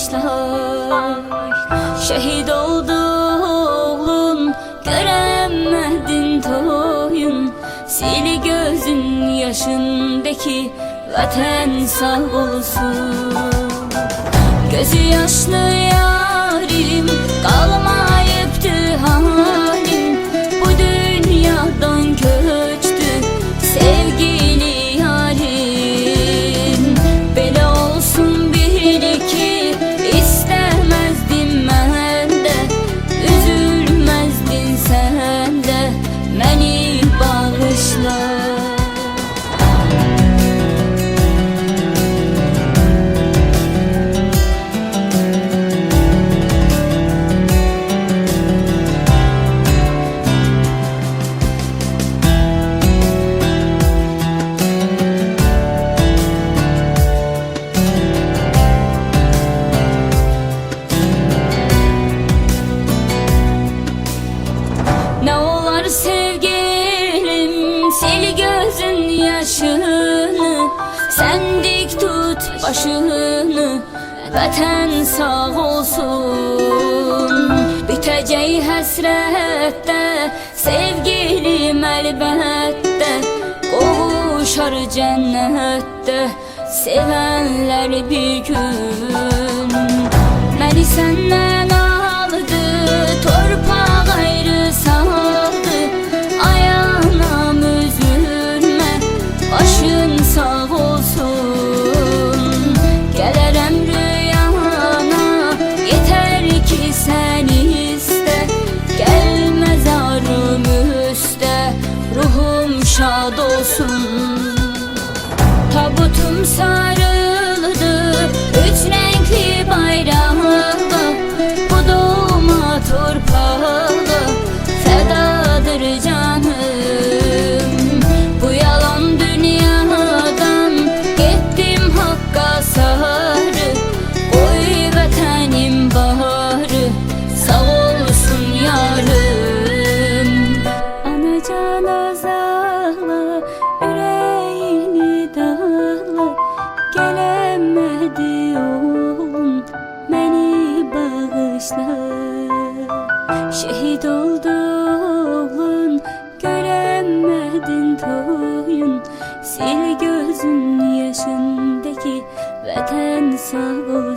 bağışla Şəhid oldu oğlum Görəmədin toyun. Sil gözün yaşındaki Vətən sağ olsun. Gözü yaşlı yarim başını Vətən sağ olsun. Bitəcək həsrətdə Sevgilim əlbəttə Qovuşar cənnətdə Sevənlər bir gün. Məni səndən aldı Torpaq inside sağ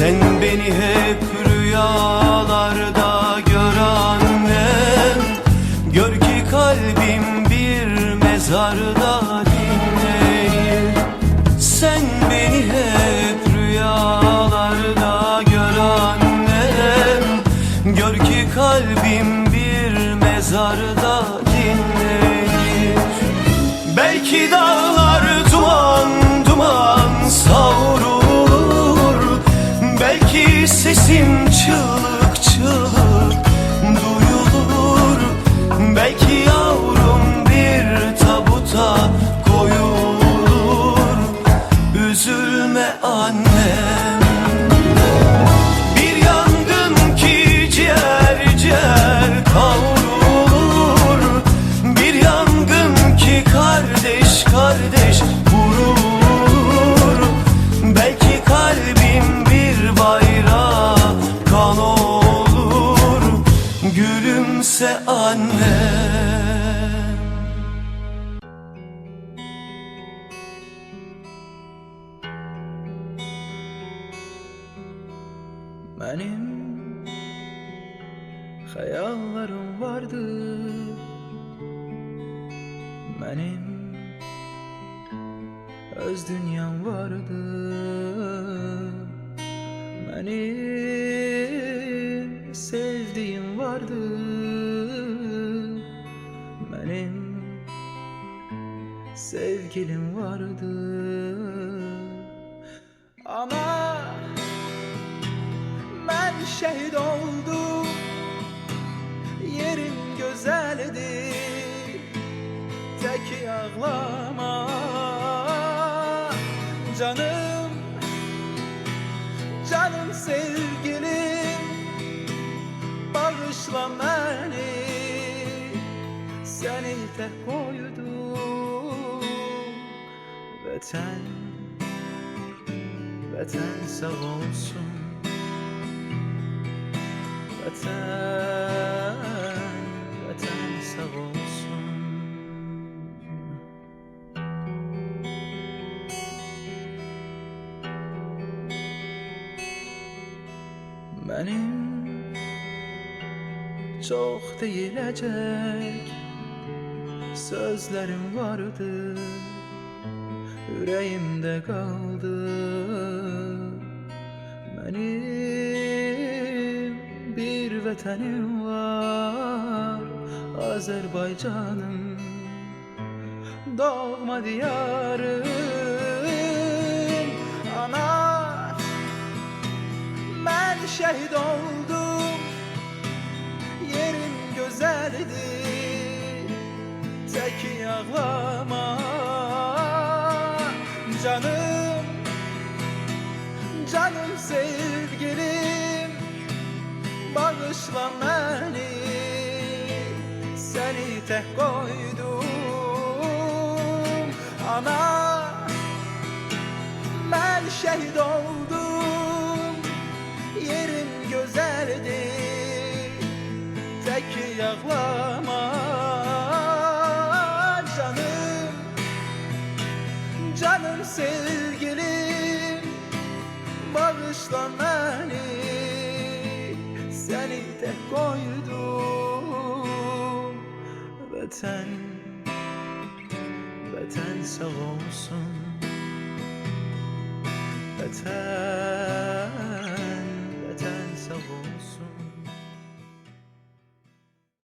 Sen beni hep rüyalarda gör annem Gör ki kalbim bir mezarda dinlenir Sen beni hep rüyalarda gör annem Gör ki kalbim bir mezarda çığlık çığlık duyulur. Belki yavrum bir tabuta koyulur. Üzülme annem annem Benim hayallerim vardı. Benim öz dünyam vardı. Benim sevgilim vardı. Ama ben şehit oldum. Yerim güzeldi. Tek ağlama. Canım Canım sevgilim Bağışla beni. Seni tek koydum Vatan Vatan sağ olsun. Vatan, vatan sağ olsun. Benim çok değilecek sözlerim vardı Yüreğimde kaldı. Benim bir vatanım var Azerbaycanım. Doğma diyarım. Ana Ben şehit oldum. Yerim güzeldi. Tek ağlama Canım Canım sevgilim Bağışla beni Seni tek koydum. Ana Ben şehit oldum sevgilim Bağışla beni. Seni tek koydum. Vatan Vatan sağ olsun. Vatan